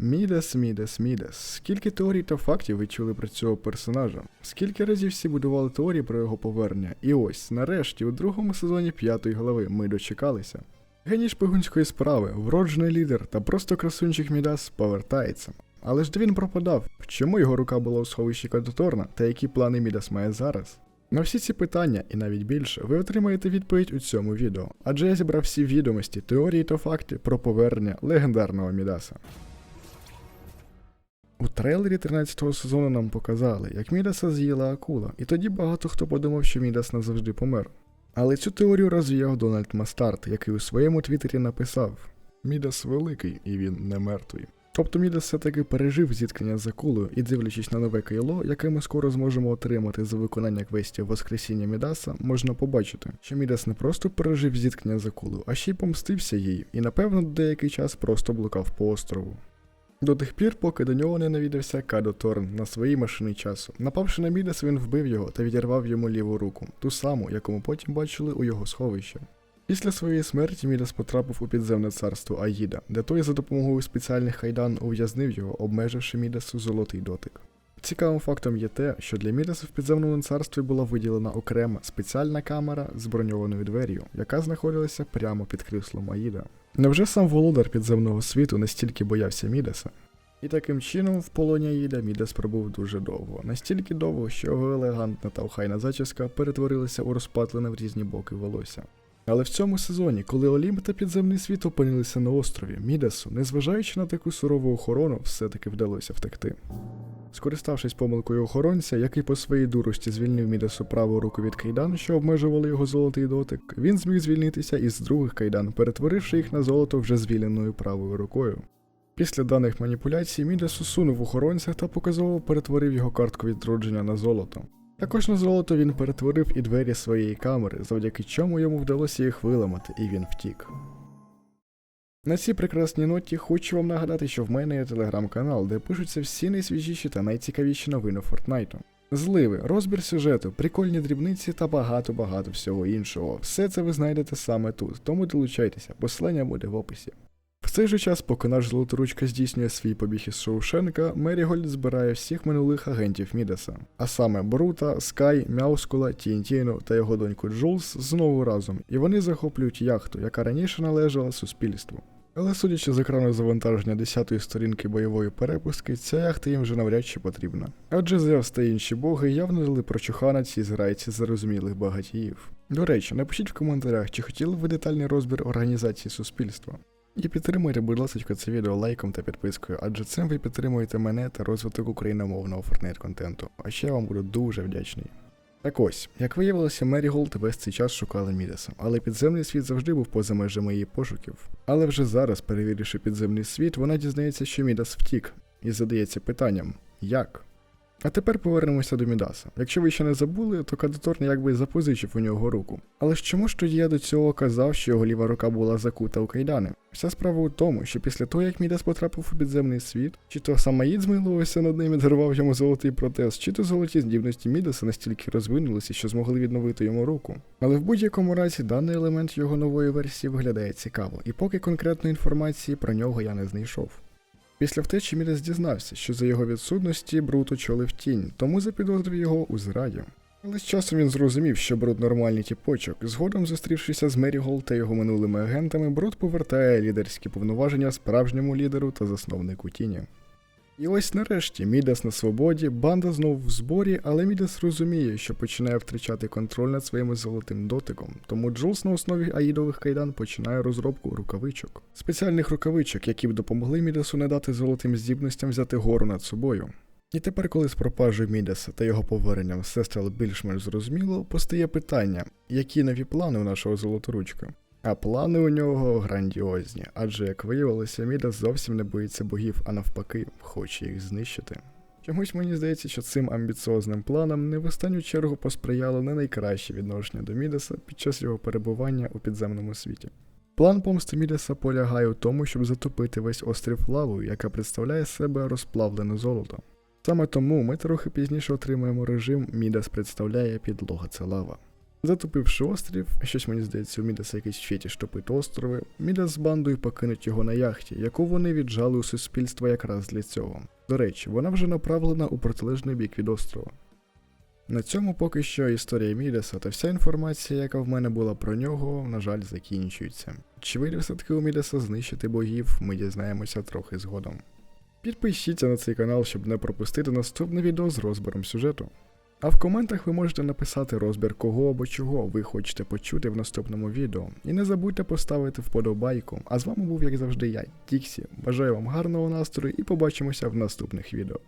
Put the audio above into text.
Мідас, Мідас, Мідас. Скільки теорій та фактів ви чули про цього персонажа? Скільки разів всі будували теорії про його повернення? І ось, нарешті, у другому сезоні п'ятої глави ми дочекалися. Геній шпигунської справи, вроджений лідер та просто красунчик Мідас повертається. Але ж де він пропадав? Чому його рука була у сховищі Кадоторна та які плани Мідас має зараз? На всі ці питання і навіть більше ви отримаєте відповідь у цьому відео, адже я зібрав всі відомості, теорії та факти про повернення легендарного Мідаса. Трейлері 13-го сезону нам показали, як Мідаса з'їла акула, і тоді багато хто подумав, що Мідас назавжди помер. Але цю теорію розвіяв Дональд Мастарт, який у своєму твіттері написав: Мідас великий і він не мертвий. Тобто Мідас все-таки пережив зіткнення з акулою і дивлячись на нове кейло, яке ми скоро зможемо отримати за виконання квестів Воскресіння Мідаса, можна побачити, що Мідас не просто пережив зіткнення з акулою, а ще й помстився їй, і напевно деякий час просто блукав по острову. До тих пір, поки до нього не навідався Кадо Торн на своїй машині часу. Напавши на Мідас, він вбив його та відірвав йому ліву руку, ту саму, яку ми потім бачили у його сховищі. Після своєї смерті Мідас потрапив у підземне царство Аїда, де той за допомогою спеціальних хайдан ув'язнив його, обмеживши Мідасу золотий дотик. Цікавим фактом є те, що для Мідаса в підземному царстві була виділена окрема спеціальна камера з броньованою двер'ю, яка знаходилася прямо під кріслом Аїда. Невже сам володар підземного світу настільки боявся Мідаса? І таким чином в полоні Аїда Мідас пробув дуже довго, настільки довго, що його елегантна та охайна зачіска перетворилася у розпатлене в різні боки волосся. Але в цьому сезоні, коли Олімп та підземний світ опинилися на острові, Мідасу, незважаючи на таку сурову охорону, все-таки вдалося втекти. Скориставшись помилкою охоронця, який по своїй дурості звільнив Мідасу праву руку від кайдан, що обмежували його золотий дотик, він зміг звільнитися із других кайдан, перетворивши їх на золото вже звільненою правою рукою. Після даних маніпуляцій Мідас усунув охоронця та показово перетворив його картку відродження на золото. Також на золото він перетворив і двері своєї камери, завдяки чому йому вдалося їх виламати, і він втік. На цій прекрасній ноті хочу вам нагадати, що в мене є телеграм-канал, де пишуться всі найсвіжіші та найцікавіші новини Фортнайту. Зливи, розбір сюжету, прикольні дрібниці та багато-багато всього іншого. Все це ви знайдете саме тут, тому долучайтеся, посилання буде в описі. В цей же час, поки наш золоторучка здійснює свій побіг із Шоушенка, Мерігольд збирає всіх минулих агентів Мідаса, а саме Брута, Скай, Мяускула, Тінтіну та його доньку Джулс знову разом, і вони захоплюють яхту, яка раніше належала суспільству. Але судячи з екрану завантаження 10-ї сторінки бойової перепустки, ця яхта їм вже навряд чи потрібна. Адже Зевс та інші боги явно дали прочуха на цій зграйці зарозумілих багатіїв. До речі, напишіть в коментарях, чи хотіли ви детальний розбір організації суспільства. І підтримуйте, будь ласка, це відео лайком та підпискою, адже цим ви підтримуєте мене та розвиток україномовного Fortnite контенту, а ще я вам буду дуже вдячний. Так ось, як виявилося, Мері Голд весь цей час шукала Мідаса, але підземний світ завжди був поза межами її пошуків. Але вже зараз, перевіривши підземний світ, вона дізнається, що Мідас втік, і задається питанням як? А тепер повернемося до Мідаса. Якщо ви ще не забули, то Кадоторн якби запозичив у нього руку. Але ж чому ж тоді я до цього казав, що його ліва рука була закута у кайдани? Вся справа у тому, що після того, як Мідас потрапив у підземний світ, чи то Самаїд змилувався над ним і дарував йому золотий протез, чи то золоті здібності Мідаса настільки розвинулися, що змогли відновити йому руку. Але в будь-якому разі даний елемент його нової версії виглядає цікаво, і поки конкретної інформації про нього я не знайшов. Після втечі Мідас дізнався, що за його відсутності Брут очолив тінь, тому запідозрив його у зраді. Але з часом він зрозумів, що Брут нормальний тіпочок. Згодом, зустрівшися з Мерігол та його минулими агентами, Брут повертає лідерські повноваження справжньому лідеру та засновнику тіні. І ось нарешті Мідас на свободі, банда знов в зборі, але Мідас розуміє, що починає втрачати контроль над своїм золотим дотиком, тому Джулс на основі аїдових кайдан починає розробку рукавичок. Спеціальних рукавичок, які б допомогли Мідасу не дати золотим здібностям взяти гору над собою. І тепер, коли з пропажею Мідаса та його поверненням все стало більш-менш зрозуміло, постає питання, які нові плани у нашого золоторучка. А плани у нього грандіозні, адже, як виявилося, Мідас зовсім не боїться богів, а навпаки, хоче їх знищити. Чомусь мені здається, що цим амбіціозним планам не в останню чергу посприяло не найкраще відношення до Мідаса під час його перебування у підземному світі. План помсти Мідаса полягає у тому, щоб затопити весь острів лавою, яка представляє себе розплавлене золото. Саме тому ми трохи пізніше отримаємо режим Мідас представляє підлога це лава. Затопивши острів, щось мені здається, у Мідаса якийсь фетіш топити острови, Мідас з бандою покинуть його на яхті, яку вони віджали у суспільство якраз для цього. До речі, вона вже направлена у протилежний бік від острова. На цьому поки що історія Мідаса та вся інформація, яка в мене була про нього, на жаль, закінчується. Чи вийде все-таки у Мідаса знищити богів, ми дізнаємося трохи згодом. Підпишіться на цей канал, щоб не пропустити наступне відео з розбором сюжету. А в коментах ви можете написати розбір кого або чого ви хочете почути в наступному відео. І не забудьте поставити вподобайку. А з вами був, як завжди, я, Тіксі. Бажаю вам гарного настрою і побачимося в наступних відео.